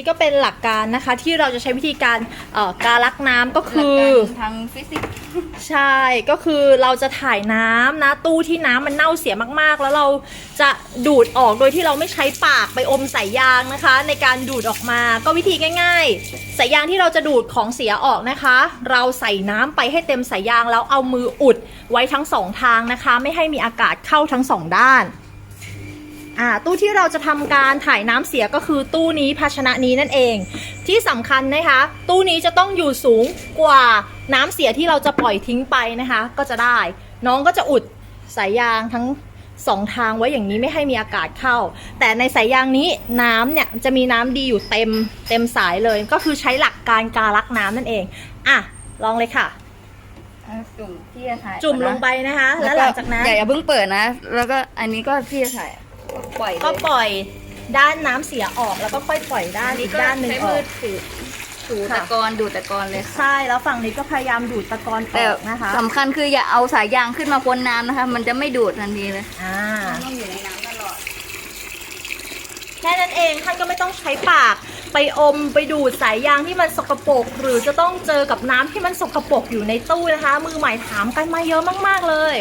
นี่ก็เป็นหลักการนะคะที่เราจะใช้วิธีการเอ่อการลักน้ำก็คือหลักการทางฟิสิกส์ใช่ก็คือเราจะถ่ายน้ำนะตู้ที่น้ำมันเน่าเสียมากๆ แล้วเราจะดูดออกโดยที่เราไม่ใช้ปากไปอมสายยางนะคะ ในการดูดออกมาก็วิธีง่าย ๆสายยางที่เราจะดูดของเสียออกนะคะ เราใส่น้ำไปให้เต็มสายยางแล้วเอามืออุดไว้ทั้งสองทางนะคะ ไม่ให้มีอากาศเข้าทั้งสองด้าน อ่าตู้ที่เราจะทำการถ่ายน้ำเสียก็คือตู้นี้ภาชนะนี้นั่นเอง ที่สำคัญนะคะ ตู้นี้จะต้องอยู่สูงกว่าน้ำเสียที่เราจะปล่อยทิ้งไปนะคะ ก็จะได้ น้องก็จะอุดสายยางทั้งสองทางไว้อย่างนี้ไม่ให้มีอากาศเข้า แต่ในสายยางนี้น้ำเนี่ยจะมีน้ำดีอยู่เต็มเต็มสายเลย ก็คือใช้หลักการการลักน้ำนั่นเอง อะ ลองเลยค่ะอะจุ่มพี่จะถ่ายจุ่มก่อนนะลงไปนะคะ แล้วหลังจากนั้นอย่าอย่าเพิ่งเปิดนะ แล้วก็อันนี้ก็พี่จะถ่าย ปล่อยเลย ก็ปล่อยด้านน้ำเสียออกแล้วก็ค่อยปล่อยด้านอีกด้านหนึ่งใช้อมืออก ถูถูค่ะตะกอนดูดตะกอนเลยค่ะใช่แล้วฝั่งนี้ก็พยายามดูดตะกอนอแต่อกนะคะ สำคัญคืออย่าเอาสายยางขึ้นมาพ้นน้ำนะคะ มันจะไม่ดูดทันทีเลย อ่า ต้องอยู่ในน้ำตลอด แค่นั้นเองท่านก็ไม่ต้องใช้ปากไปอมไปดูดสายยางที่มันสกปรกหรือจะต้องเจอกับน้ำที่มันสกปรกอยู่ในตู้นะคะ มือใหม่ถามกันมาเยอะมาก ๆเลย